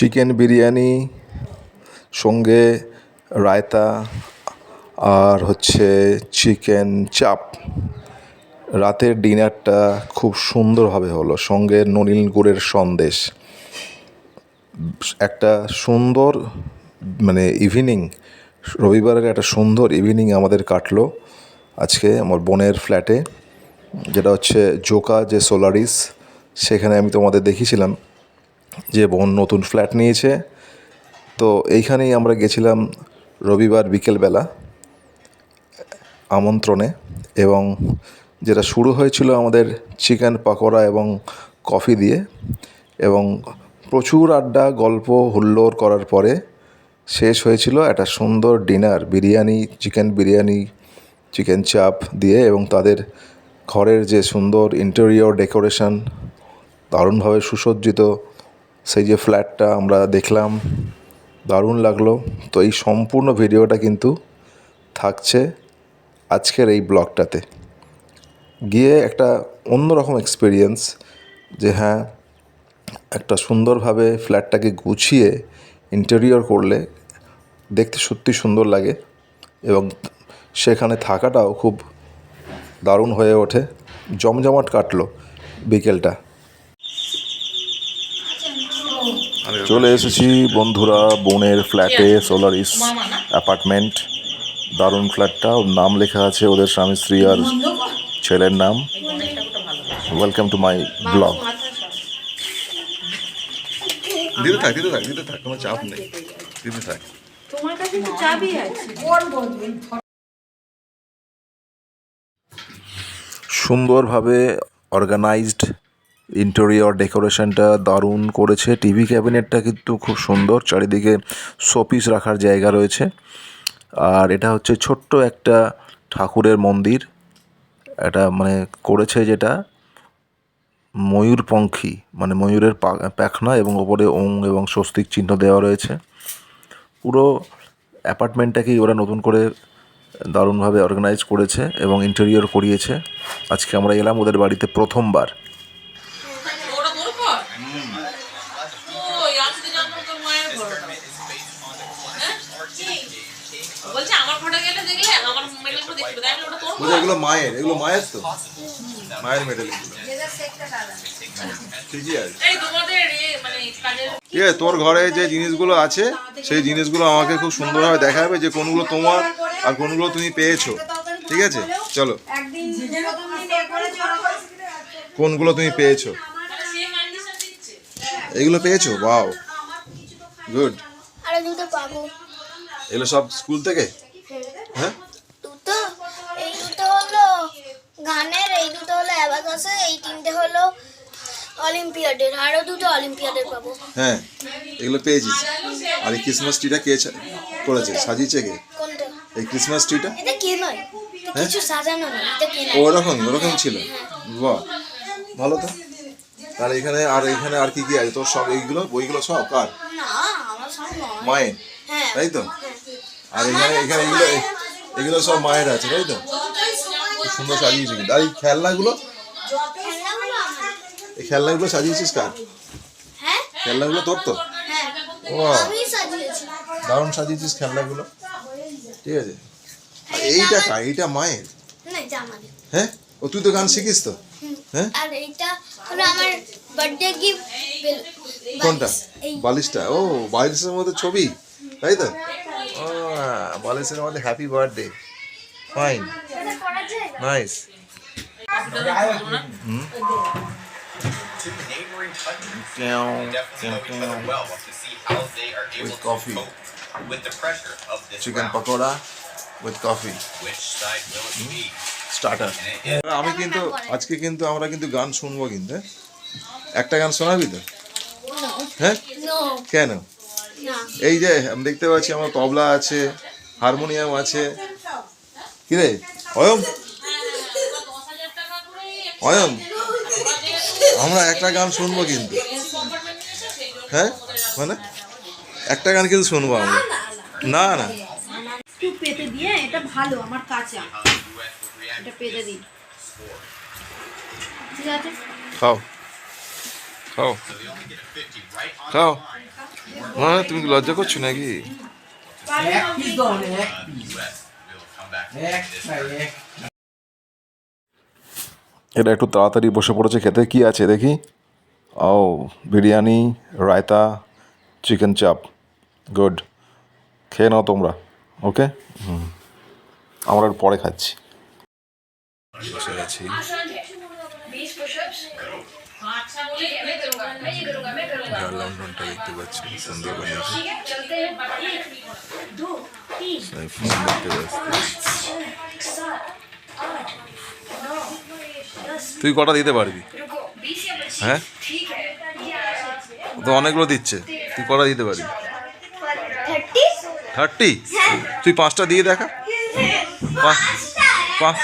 Chicken biryani সঙ্গে রায়তা, আর হচ্ছে chicken চাপ রাতের ডিনারটা খুব সুন্দরভাবে হলো, সঙ্গে ননীল গুড়ের সন্দেশ। একটা সুন্দর মানে ইভিনিং রবিবারের একটা সুন্দর ইভিনিং আমাদের কাটলো আজকে আমার বোনের ফ্ল্যাটে যেটা হচ্ছে জোকা যে সোলারিস সেখানে আমি তোমাদের দেখিয়েছিলাম। যে বোন নতুন ফ্ল্যাট নিয়েছে। তো এইখানেই আমরা গেছিলাম রবিবার বিকেলবেলা আমন্ত্রণে এবং যেটা শুরু হয়েছিল আমাদের চিকেন পাকোড়া এবং কফি দিয়ে এবং প্রচুর আড্ডা, গল্প, হুল্লোড় করার পরে শেষ হয়েছিল একটা সুন্দর dinner, biryani, chicken biryani, chicken chaap দিয়ে এবং তাদের ঘরের যে সুন্দর ইন্টেরিয়র ডেকোরেশন দারুণভাবে সুসজ্জিত সেই যে ফ্ল্যাটটা আমরা দেখলাম, দারুণ লাগল। তো এই সম্পূর্ণ ভিডিওটা কিন্তু থাকছে আজকের এই ব্লগটাতে। গিয়ে একটা অন্যরকম এক্সপিরিয়েন্স যে হ্যাঁ একটা সুন্দরভাবে ফ্ল্যাটটাকে গুছিয়ে ইন্টেরিয়র করলে দেখতে সত্যি সুন্দর লাগে এবং সেখানে থাকাটাও খুব দারুণ হয়ে ওঠে। জমজমাট কাটলো বিকেলটা। চলে এসেছি বন্ধুরা বোনের ফ্ল্যাটে সোলারিস অ্যাপার্টমেন্ট দারুণ ফ্ল্যাটটা ওর নাম লেখা আছে ওদের স্বামী স্ত্রী আর ছেলের নাম। ওয়েলকাম টু মাই ব্লগ দিতে থাক দিতে থাক দিতে থাক কোনো চাপ নেই। দিতে থাক। তোমার কাছে তো চাবি আছে। সুন্দরভাবে অর্গানাইজড ইন্টেরিয়র ডেকোরেশনটা দারুণ করেছে। টিভি ক্যাবিনেটটা কিন্তু খুব সুন্দর। চারিদিকে শোপিস রাখার জায়গা রয়েছে। আর এটা হচ্ছে ছোট্ট একটা ঠাকুরের মন্দির। এটা মানে করেছে যেটা ময়ূরপঙ্খী মানে ময়ূরের পাখনা এবং ওপরে ওং এবং স্বস্তিক চিহ্ন দেওয়া রয়েছে। পুরো অ্যাপার্টমেন্টটাকেই ওরা নতুন করে দারুণভাবে অর্গানাইজ করেছে এবং ইন্টেরিয়র করিয়েছে। আজকে আমরা এলাম ওদের বাড়িতে প্রথমবার। তোর এগুলো মায়ের এগুলো মায়ের তো? মায়ের মেডেল ঠিকই আছে। এই তোমাদের এ মানে ঠিক আছে তোর ঘরে যে জিনিসগুলো আছে সেই জিনিসগুলো আমাকে খুব সুন্দরভাবে দেখাবে যে কোনগুলো তোমার আর কোনগুলো তুমি পেয়েছ। ঠিক আছে? চলো। কোনগুলো তুমি পেয়েছ? মানে এগুলো পেয়েছ? Wow good. আরও দুটো পাবো। এগুলো সব স্কুল থেকে? অলিম্পিয়াডের আরও দুটো অলিম্পিয়াডের পাবো। হ্যাঁ এগুলো পেয়েছিস। আর এই ক্রিসমাস ট্রিটা কে করেছে? সাজিয়েছে কে? কোনটা? এই ক্রিসমাস ট্রিটা এটা কে নয়? কিছু সাজানো নয় এটা কে নয়? ওরকম ওরকম ছিল। বাহ ভালো তো। তাহলে এখানে আর এখানে আর কি কি আছে? তোর সব এইগুলো? বইগুলো সব? কার? না মায়ের? হ্যাঁ। তাই তো? আর এখানে এখানে এগুলো এগুলো সব মায়ের আছে তাই তো? খুব সুন্দর সাজিয়েছে কিন্তু। আর এই খেলনাগুলো? এই খেলনাগুলো সাজিয়েছিস কার? হ্যাঁ? খেলনাগুলো তোর তো? হ্যাঁ। ও আমি সাজিয়েছি। দারুণ সাজিয়েছিস খেলনাগুলো ঠিক আছে। আর এইটা কার? এইটা মায়ের? হ্যাঁ? ও তুই তো গান শিখিস তো? হ্যাঁ? আর এইটা হলো আমার বার্থডে গিফট কোনটা? বালিশটা? ও বালিশের মধ্যে ছবি। তাই তো? ও বালিশের মধ্যে happy birthday fine nice to know each other well to see how they are able With to coffee. cope with the pressure of this chicken round. Pakora with coffee Which side will it be? Starter আমি কিন্তু আজকে কিন্তু আমরা কিন্তু গান শুনব কিন্তু হ্যাঁ? একটা গান শোনাবি তো হ্যাঁ নো কেন এই যে আমি দেখতে পাচ্ছি আমার তবলা আছে হারমোনিয়াম আছে কি রে অয়ম করে অয়ম আমরা একটা গান শুনব কিন্তু। হ্যাঁ? মানে? একটা গান কিন্তু শুনব আমরা। না না। একটু পেতে দিয়ে এটা ভালো আমার কাঁচা এটা পেতে দিই ঠিক আছে? খাও। খাও। So they only get a 50 right on খাও। the হ্যাঁ তুমি কি লজ্জা করছ নাকি? এক পিস দাও এক piece. US will come back এক এক এটা একটু তাড়াতাড়ি বসে পড়েছে খেতে। কি আছে দেখি? ও বিরিয়ানি রায়তা চিকেন চাপ। গুড। খেয়ে নাও তোমরা ওকে? হুম। আমরা একটু পরে খাচ্ছি। বসে লন্ডনটা দেখতে পাচ্ছি সুন্দর তুই কটা দিতে পারবি? হ্যাঁ? তো অনেকগুলো দিচ্ছে। তুই কটা দিতে পারবি? থার্টি? থার্টি? তুই পাঁচটা দিয়ে দেখা। পাঁচ- পাঁচ-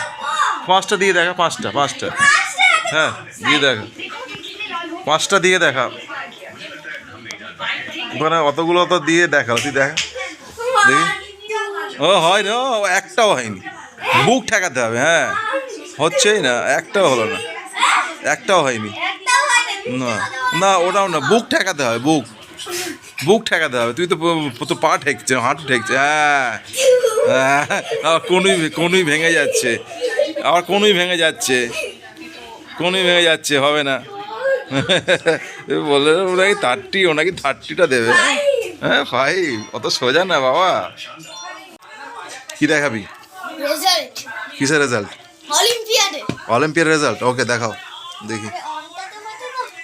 পাঁচটা দিয়ে দেখা পাঁচটা পাঁচটা। হ্যাঁ দিয়ে দেখা। পাঁচটা দিয়ে দেখা। মানে অতগুলো তো দিয়ে দেখা তুই দেখা। দেখি। ও হয় না ও একটাও হয়নি। বুক ঠেকাতে হবে হ্যাঁ। হচ্ছেই না একটাও হলো না। একটাও হয়নি। না না ওটাও না বুক ঠেকাতে হবে বুক। বুক ঠেকাতে হবে তুই তো তো পা ঠেকছে হাঁটু ঠেকছে হ্যাঁ। হ্যাঁ কোনুই কোনুই ভেঙে যাচ্ছে আবার কোনুই ভেঙে যাচ্ছে কোনুই ভেঙে যাচ্ছে হবে না। বলে ওনাকে থার্টি ওনাকে থার্টিটা দেবে। হ্যাঁ ভাই অত সোজা না বাবা। কি দেখাবি? কিসের রেজাল্ট অলিম্পিয়ার রেজাল্ট ওকে দেখাও। দেখি।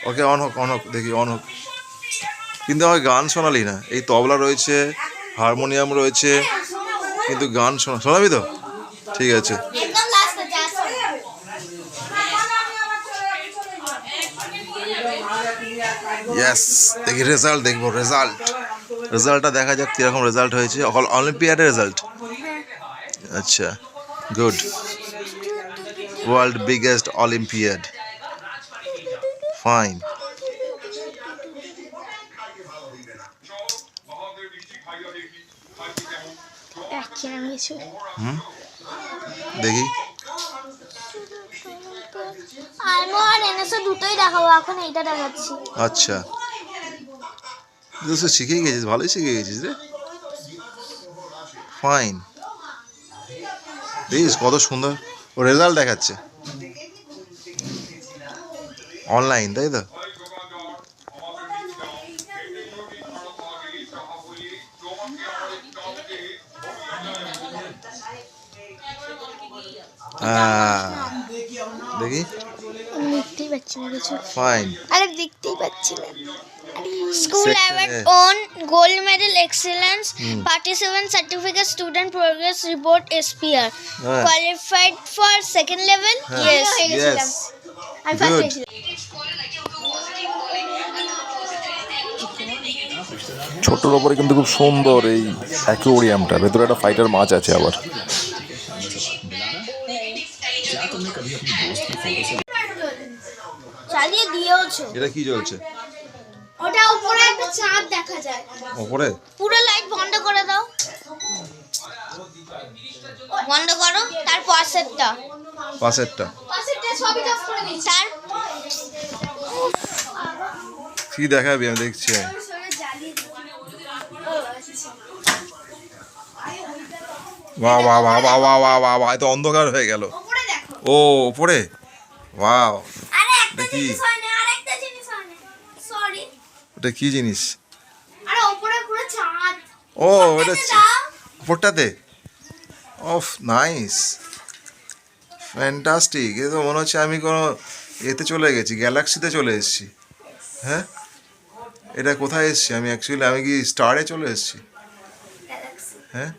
ওকে অন হোক অন হোক দেখি অন হোক কিন্তু আমাকে গান শোনালি না। এই তবলা রয়েছে, হারমোনিয়াম রয়েছে, কিন্তু গান শোনা শোনাবি তো? ঠিক আছে। ইয়েস দেখি রেজাল্ট দেখব রেজাল্ট রেজাল্টটা দেখা যাক কীরকম রেজাল্ট হয়েছে। অল অলিম্পিয়াডের রেজাল্ট আচ্ছা গুড দেখি আর এনেসো দুটোই দেখাবো এখন এইটা দেখাচ্ছি আচ্ছা শিখেই গেছিস, ভালোই শিখে গেছিস রে। ফাইন দেখিস কত সুন্দর। ও রেজাল্ট দেখাচ্ছে। অনলাইন তাই তো? দেখি। দেখতেই পাচ্ছি না কিছু। ফাইন আরে দেখতেই পাচ্ছি না। School award on Gold Medal Excellence mm. Participant Certificate Student Progress Report SPR. Yeah. Qualified for second level? Huh. Yes. Yes. I'm Good. ছোট্টর ওপরে কিন্তু খুব সুন্দর এই অ্যাকোরিয়ামটা ভেতরে একটা ফাইটার মাছ আছে আবার এটা কি চলছে উপরে একটা চাঁদ দেখা যায়। ওপরে পুরো লাইট বন্ধ করে দাও। বন্ধ করো তার পাশেরটা। পাশেরটা। পাশেরটা সবই অফ করে দিই তার কি দেখাবি আমি দেখছি। বাহ বাহ বাহ বাহ বাহ বাহ বাহ বাহ এত অন্ধকার হয়ে গেল। ও উপরে? ওয়াও দেখি। জিনিস হয় না আরেকটা জিনিস হয় না সরি ওটা কি জিনিস? ও এটা। ওপরটাতে অফ নাইস ফ্যান্টাস্টিক এ তো মনে হচ্ছে আমি কোনো এতে চলে গেছি গ্যালাক্সিতে চলে এসেছি। হ্যাঁ? এটা কোথায় এসেছি? আমি অ্যাকচুয়ালি আমি কি স্টারে চলে এসেছি? হ্যাঁ?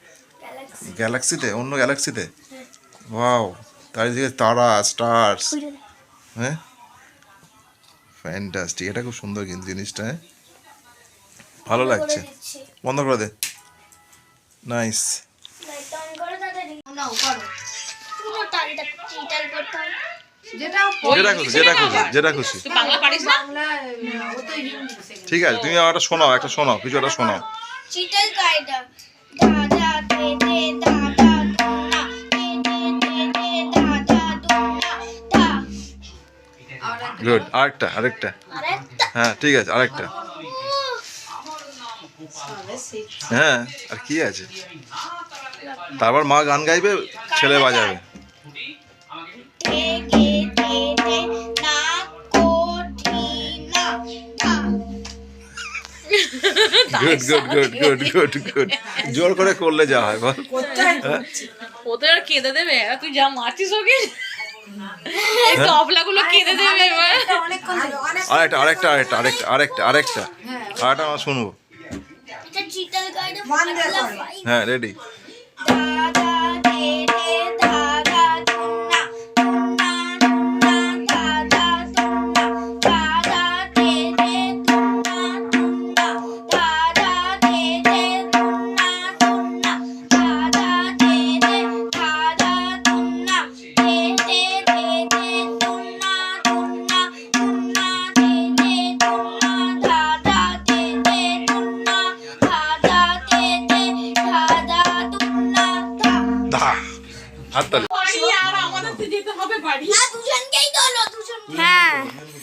গ্যালাক্সিতে অন্য গ্যালাক্সিতে ওয়াও চারিদিকে তারা স্টার্স হ্যাঁ? ফ্যান্টাস্টিক এটা খুব সুন্দর কিন্তু জিনিসটা হ্যাঁ? ভালো লাগছে। বন্ধ করে দে। নাইস ঠিক আছে তুমি একটা শোনাও একটা শোনাও কিছু একটা শোনাও। গুড আরেকটা। আরেকটা। হ্যাঁ ঠিক আছে আরেকটা। হ্যাঁ আর কি আছে? তারপর মা গান গাইবে ছেলে বাজাবে। Good good good good good good জোর করে করলে যা হয় বল। ওদের আর কেঁদে দেবে? তুই যা মারছিস ওকে? তবলাগুলো কেঁদে দেবে এবার। আরেকটা আরেকটা আরেকটা আরেকটা আরেকটা আরেকটা আরেকটা আমরা শুনব। হ্যাঁ ready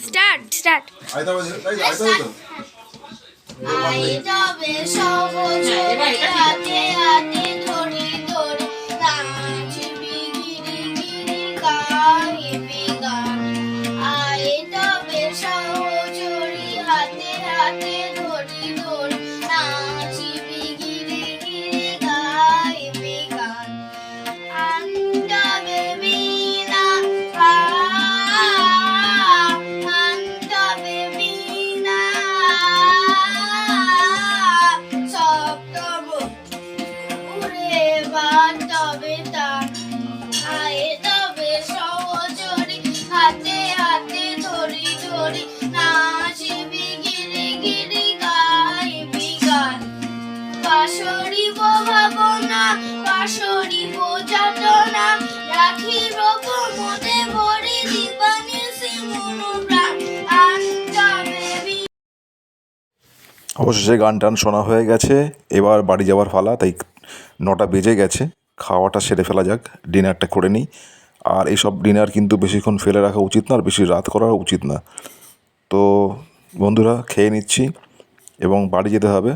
স্টার্ট স্টার্ট আই তবে সহজরে হাতে হাতে অবশেষে গান টান শোনা হয়ে গেছে। এবার বাড়ি যাওয়ার ফালা তাই নটা বেজে গেছে। খাওয়াটা সেরে ফেলা যাক, ডিনারটা করে নিই। আর এইসব ডিনার কিন্তু বেশিক্ষণ ফেলে রাখা উচিত না, আর বেশি রাত করা উচিত না। তো বন্ধুরা, খেয়ে নিচ্ছি এবং বাড়ি যেতে হবে।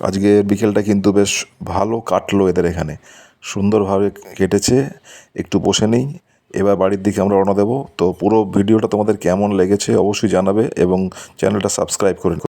আজকে বিকেলটা কিন্তু বেশ ভালো কাটলো এদের এখানে। সুন্দরভাবে কেটেছে। একটু বসে নেই। এবার বাড়ির দিকে আমরা রওনা দেবো। তো পুরো ভিডিওটা তোমাদের কেমন লেগেছে অবশ্যই জানাবে এবং চ্যানেলটা সাবস্ক্রাইব করে